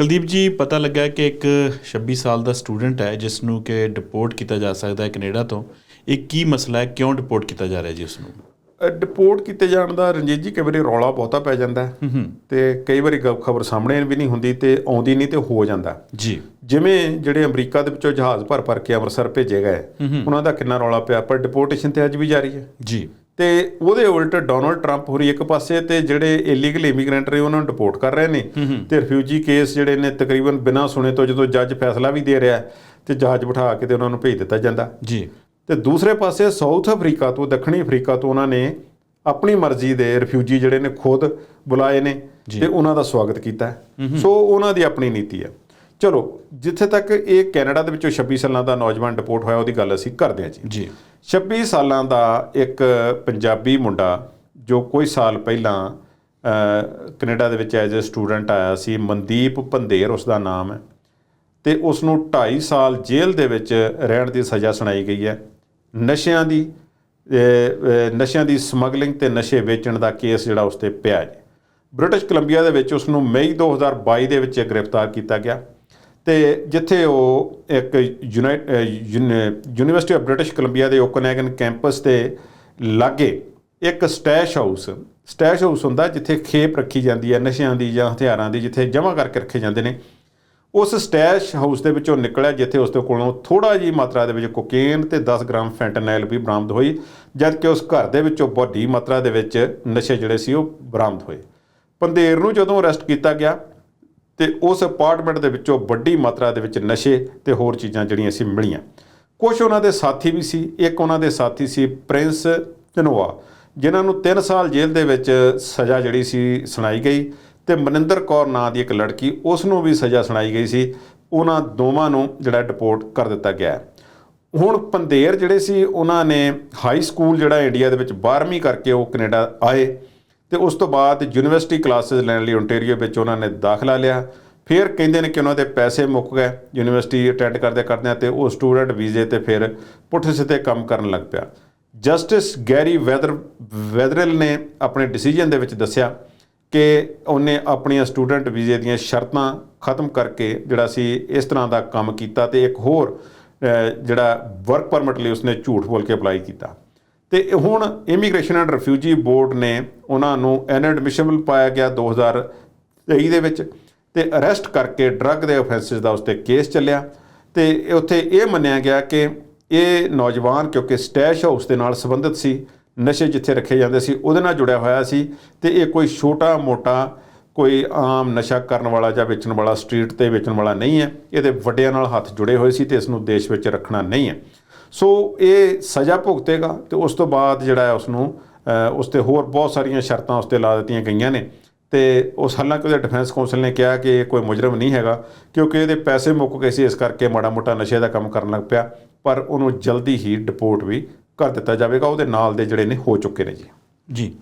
ਕੁਲਦੀਪ ਜੀ ਪਤਾ ਲੱਗਾ ਕਿ ਇੱਕ 26 ਸਾਲ ਦਾ ਸਟੂਡੈਂਟ ਹੈ ਜਿਸ ਨੂੰ ਕਿ ਡਿਪੋਰਟ ਕੀਤਾ ਜਾ ਸਕਦਾ ਹੈ ਕੈਨੇਡਾ ਤੋਂ। ਇਹ ਕੀ ਮਸਲਾ ਹੈ? ਕਿਉਂ ਡਿਪੋਰਟ ਕੀਤਾ ਜਾ ਰਿਹਾ ਜੀ ਉਸ ਨੂੰ ਡਿਪੋਰਟ ਕੀਤੇ ਜਾਣ ਦਾ ਰਣਜੀਤ ਜੀ ਕਈ ਵਾਰੀ ਰੌਲਾ ਬਹੁਤਾ ਪੈ ਜਾਂਦਾ ਹੈ। ਤੇ ਕਈ ਵਾਰੀ ਖਬਰ ਸਾਹਮਣੇ ਵੀ ਨਹੀਂ ਹੁੰਦੀ ਤੇ ਆਉਂਦੀ ਨਹੀਂ ਤੇ ਹੋ ਜਾਂਦਾ ਜੀ। ਜਿਵੇਂ ਜਿਹੜੇ ਅਮਰੀਕਾ ਦੇ ਵਿੱਚੋਂ ਜਹਾਜ਼ ਭਰ ਭਰ ਕੇ ਅੰਮ੍ਰਿਤਸਰ ਭੇਜੇ ਗਏ ਉਹਨਾਂ ਦਾ ਕਿੰਨਾ ਰੌਲਾ ਪਿਆ ਪਰ ਡਿਪੋਰਟੇਸ਼ਨ ਤੇ ਅੱਜ ਵੀ ਜਾਰੀ ਹੈ। ਜੀ। ਤੇ ਉਹਦੇ ਉਲਟ ਡੋਨਲਡ ਟਰੰਪ ਹੋਰੀ ਇੱਕ ਪਾਸੇ ਤੇ ਜਿਹੜੇ ਇਲੀਗਲ ਇਮੀਗ੍ਰੈਂਟ ਨੇ ਉਹਨਾਂ ਨੂੰ ਡਿਪੋਰਟ ਕਰ ਰਹੇ ਨੇ। ਤੇ ਰਿਫਿਊਜੀ ਕੇਸ ਜਿਹੜੇ ਨੇ ਤਕਰੀਬਨ ਬਿਨਾਂ ਸੁਣੇ ਤੋਂ ਜਦੋਂ ਜੱਜ ਫੈਸਲਾ ਵੀ ਦੇ ਰਿਹਾ ਤੇ ਜਹਾਜ਼ ਬਿਠਾ ਕੇ ਤੇ ਉਹਨਾਂ ਨੂੰ ਭੇਜ ਦਿੱਤਾ ਜਾਂਦਾ। ਜੀ। ਤੇ ਦੂਸਰੇ ਪਾਸੇ ਸਾਊਥ ਅਫਰੀਕਾ ਤੋਂ ਦੱਖਣੀ ਅਫਰੀਕਾ ਤੋਂ ਉਹਨਾਂ ਨੇ ਆਪਣੀ ਮਰਜ਼ੀ ਦੇ ਰਿਫਿਊਜੀ ਜਿਹੜੇ ਨੇ ਖੁਦ ਬੁਲਾਏ ਨੇ ਤੇ ਉਹਨਾਂ ਦਾ ਸਵਾਗਤ ਕੀਤਾ। ਸੋ ਉਹਨਾਂ ਦੀ ਆਪਣੀ ਨੀਤੀ ਹੈ। ਚਲੋ ਜਿੱਥੇ ਤੱਕ ਇਹ ਕੈਨੇਡਾ ਦੇ ਵਿੱਚੋਂ 26 ਸਾਲਾਂ ਦਾ ਨੌਜਵਾਨ ਡਿਪੋਰਟ ਹੋਇਆ ਉਹਦੀ ਗੱਲ ਅਸੀਂ ਕਰਦੇ ਹਾਂ ਜੀ। ਜੀ। 26 ਸਾਲਾਂ ਦਾ ਇੱਕ ਪੰਜਾਬੀ ਮੁੰਡਾ ਜੋ ਕੋਈ ਸਾਲ ਪਹਿਲਾਂ ਕੈਨੇਡਾ ਦੇ ਵਿੱਚ ਐਜ਼ ਅ ਸਟੂਡੈਂਟ ਆਇਆ ਸੀ ਮਨਦੀਪ ਭੰਦੇਰ ਉਸ ਦਾ ਨਾਮ ਹੈ। ਤੇ ਉਸ ਨੂੰ 2.5 ਸਾਲ ਜੇਲ੍ਹ ਦੇ ਵਿੱਚ ਰਹਿਣ ਦੀ ਸਜ਼ਾ ਸੁਣਾਈ ਗਈ ਹੈ। ਨਸ਼ਿਆਂ ਦੀ ਨਸ਼ਿਆਂ ਦੀ ਸਮਗਲਿੰਗ ਤੇ ਨਸ਼ੇ ਵੇਚਣ ਦਾ ਕੇਸ ਜਿਹੜਾ ਉਸ ਤੇ ਪਿਆ ਹੈ। ਬ੍ਰਿਟਿਸ਼ ਕੋਲੰਬੀਆ ਦੇ ਵਿੱਚ ਉਸ ਨੂੰ ਮਈ 2022 ਦੇ ਵਿੱਚ ਗ੍ਰਿਫਤਾਰ ਕੀਤਾ ਗਿਆ। ਤੇ ਜਿੱਥੇ ਉਹ ਇੱਕ unite uh, university of British Columbia ਦੇ ਓਕਨੈਗਨ ਕੈਂਪਸ ਤੇ ਲਾਗੇ ਇੱਕ ਸਟੈਸ਼ ਹਾਊਸ ਸਟੈਸ਼ ਹਾਊਸ ਹੁੰਦਾ ਜਿੱਥੇ ਖੇਪ ਰੱਖੀ ਜਾਂਦੀ ਹੈ ਨਸ਼ਿਆਂ ਦੀ ਜਾਂ ਹਥਿਆਰਾਂ ਦੀ ਜਿੱਥੇ ਜਮ੍ਹਾਂ ਕਰਕੇ ਰੱਖੇ ਜਾਂਦੇ ਨੇ। ਉਸ ਸਟੈਸ਼ ਹਾਊਸ ਦੇ ਵਿੱਚੋਂ ਨਿਕਲਿਆ ਜਿੱਥੇ ਉਸ ਦੇ ਕੋਲੋਂ ਥੋੜਾ ਜੀ ਮਾਤਰਾ ਦੇ ਵਿੱਚ ਕੋਕੇਨ ਤੇ 10 ਗ੍ਰਾਮ ਫੈਂਟਨੈਲ ਵੀ ਬਰਾਮਦ ਹੋਈ ਜਦ ਕਿ ਉਸ ਘਰ ਦੇ ਵਿੱਚੋਂ ਵੱਡੀ ਮਾਤਰਾ ਦੇ ਵਿੱਚ ਨਸ਼ੇ ਜਿਹੜੇ ਸੀ ਉਹ ਬਰਾਮਦ ਹੋਏ। ਪੰਦੇਰ ਨੂੰ ਜਦੋਂ ਅਰੈਸਟ ਕੀਤਾ ਗਿਆ ਤੇ ਉਸ ਅਪਾਰਟਮੈਂਟ ਦੇ ਵਿੱਚੋਂ ਵੱਡੀ ਮਾਤਰਾ ਦੇ ਵਿੱਚ ਨਸ਼ੇ ਤੇ ਹੋਰ ਚੀਜ਼ਾਂ ਜਿਹੜੀਆਂ ਸੀ ਮਿਲੀਆਂ। ਕੁਝ ਉਹਨਾਂ ਦੇ ਸਾਥੀ ਵੀ ਸੀ, ਇੱਕ ਉਹਨਾਂ ਦੇ ਸਾਥੀ ਸੀ ਪ੍ਰਿੰਸ ਧਨੋਆ ਜਿਨ੍ਹਾਂ ਨੂੰ 3 ਸਾਲ ਜੇਲ੍ਹ ਦੇ ਵਿੱਚ ਸਜ਼ਾ ਜਿਹੜੀ ਸੀ ਸੁਣਾਈ ਗਈ ਤੇ ਮਨਿੰਦਰ ਕੌਰ ਨਾਂ ਦੀ ਇੱਕ ਲੜਕੀ ਉਸ ਨੂੰ ਵੀ ਸਜ਼ਾ ਸੁਣਾਈ ਗਈ ਸੀ। ਉਹਨਾਂ ਦੋਵਾਂ ਨੂੰ ਜਿਹੜਾ ਡਿਪੋਰਟ ਕਰ ਦਿੱਤਾ ਗਿਆ। ਹੁਣ ਪੰਦੇਰ ਜਿਹੜੇ ਸੀ, ਉਹਨਾਂ ਨੇ ਹਾਈ ਸਕੂਲ ਜਿਹੜਾ ਇੰਡੀਆ ਦੇ ਵਿੱਚ 12ਵੀਂ ਕਰਕੇ ਉਹ ਕੈਨੇਡਾ ਆਏ। ਤੇ ਉਸ ਤੋਂ ਬਾਅਦ ਯੂਨੀਵਰਸਿਟੀ ਕਲਾਸਿਸ ਲੈਣ ਲਈ ਓਨਟਾਰੀਓ ਵਿੱਚ ਉਹਨਾਂ ਨੇ ਦਾਖਲਾ ਲਿਆ। ਫਿਰ ਕਹਿੰਦੇ ਨੇ ਕਿ ਉਹਨਾਂ ਦੇ ਪੈਸੇ ਮੁੱਕ ਗਏ। ਯੂਨੀਵਰਸਿਟੀ ਅਟੈਂਡ ਕਰਦੇ ਕਰਦਿਆਂ ਤੇ ਉਹ ਸਟੂਡੈਂਟ ਵੀਜ਼ੇ ਤੇ ਫਿਰ ਪੁੱਠ ਸਿੱਧੇ ਕੰਮ ਕਰਨ ਲੱਗ ਪਿਆ। ਜਸਟਿਸ ਗੈਰੀ ਵੈਦਰ ਵੈਦਰਲ ਨੇ ਆਪਣੇ ਡਿਸੀਜਨ ਦੇ ਵਿੱਚ ਦੱਸਿਆ ਕਿ ਉਹਨੇ ਆਪਣੀਆਂ ਸਟੂਡੈਂਟ ਵੀਜ਼ੇ ਦੀਆਂ ਸ਼ਰਤਾਂ ਖਤਮ ਕਰਕੇ ਜਿਹੜਾ ਸੀ ਇਸ ਤਰ੍ਹਾਂ ਦਾ ਕੰਮ ਕੀਤਾ ਤੇ ਇੱਕ ਹੋਰ ਜਿਹੜਾ ਵਰਕ ਪਰਮਿਟ ਲਈ ਉਸਨੇ ਝੂਠ ਬੋਲ ਕੇ ਅਪਲਾਈ ਕੀਤਾ। ਤੇ ਹੁਣ ਇਮੀਗ੍ਰੇਸ਼ਨ ਐਂਡ ਰਿਫਿਊਜੀ ਬੋਰਡ ਨੇ ਉਹਨਾਂ ਨੂੰ ਐਨਐਡਮਿਸ਼ਨਬਲ ਪਾਇਆ ਗਿਆ 2023 ਦੇ ਵਿੱਚ ਤੇ ਅਰੈਸਟ ਕਰਕੇ ਡਰੱਗ ਦੇ ਆਫੈਂਸਿਸ ਦਾ ਉਸ ਤੇ ਕੇਸ ਚੱਲਿਆ ਤੇ ਉੱਥੇ ਇਹ ਮੰਨਿਆ ਗਿਆ ਕਿ ਇਹ ਨੌਜਵਾਨ ਕਿਉਂਕਿ ਸਟੈਸ਼ ਹਾਊਸ ਦੇ ਨਾਲ ਸੰਬੰਧਿਤ ਸੀ, ਨਸ਼ੇ ਜਿੱਥੇ ਰੱਖੇ ਜਾਂਦੇ ਸੀ, ਉਹਦੇ ਨਾਲ ਜੁੜਿਆ ਹੋਇਆ ਸੀ ਤੇ ਇਹ ਕੋਈ ਛੋਟਾ ਮੋਟਾ ਕੋਈ ਆਮ ਨਸ਼ਾ ਕਰਨ ਵਾਲਾ ਜਾਂ ਵੇਚਣ ਵਾਲਾ ਸਟਰੀਟ ਤੇ ਵੇਚਣ ਵਾਲਾ ਨਹੀਂ ਹੈ, ਇਹਦੇ ਵੱਡਿਆਂ ਨਾਲ ਹੱਥ ਜੁੜੇ ਹੋਏ ਸੀ ਤੇ ਇਸ ਨੂੰ ਦੇਸ਼ ਵਿੱਚ ਰੱਖਣਾ ਨਹੀਂ ਹੈ। ਸੋ ਇਹ ਸਜ਼ਾ ਭੁਗਤੇਗਾ ਤੇ ਉਸ ਤੋਂ ਬਾਅਦ ਜਿਹੜਾ ਹੈ ਉਸ ਨੂੰ ਉਸ ਤੇ ਹੋਰ ਬਹੁਤ ਸਾਰੀਆਂ ਸ਼ਰਤਾਂ ਉਸ ਤੇ ਲਾ ਦਿੱਤੀਆਂ ਗਈਆਂ ਨੇ। ਤੇ ਉਸ ਹਾਲਾਂਕਿ ਉਹਦੇ ਡਿਫੈਂਸ ਕਾਉਂਸਲ ਨੇ ਕਿਹਾ ਕਿ ਇਹ ਕੋਈ ਮੁਜਰਮ ਨਹੀਂ ਹੈਗਾ, ਕਿਉਂਕਿ ਇਹਦੇ ਪੈਸੇ ਮੁੱਕ ਗਏ ਸੀ, ਇਸ ਕਰਕੇ ਮਾੜਾ ਮੋਟਾ ਨਸ਼ੇ ਦਾ ਕੰਮ ਕਰਨ ਲੱਗ ਪਿਆ, ਪਰ ਉਹਨੂੰ ਜਲਦੀ ਹੀ ਡਿਪੋਰਟ ਵੀ ਕਰ ਦਿੱਤਾ ਜਾਵੇਗਾ, ਉਹਦੇ ਨਾਲ ਦੇ ਜਿਹੜੇ ਨੇ ਹੋ ਚੁੱਕੇ ਨੇ ਜੀ। ਜੀ।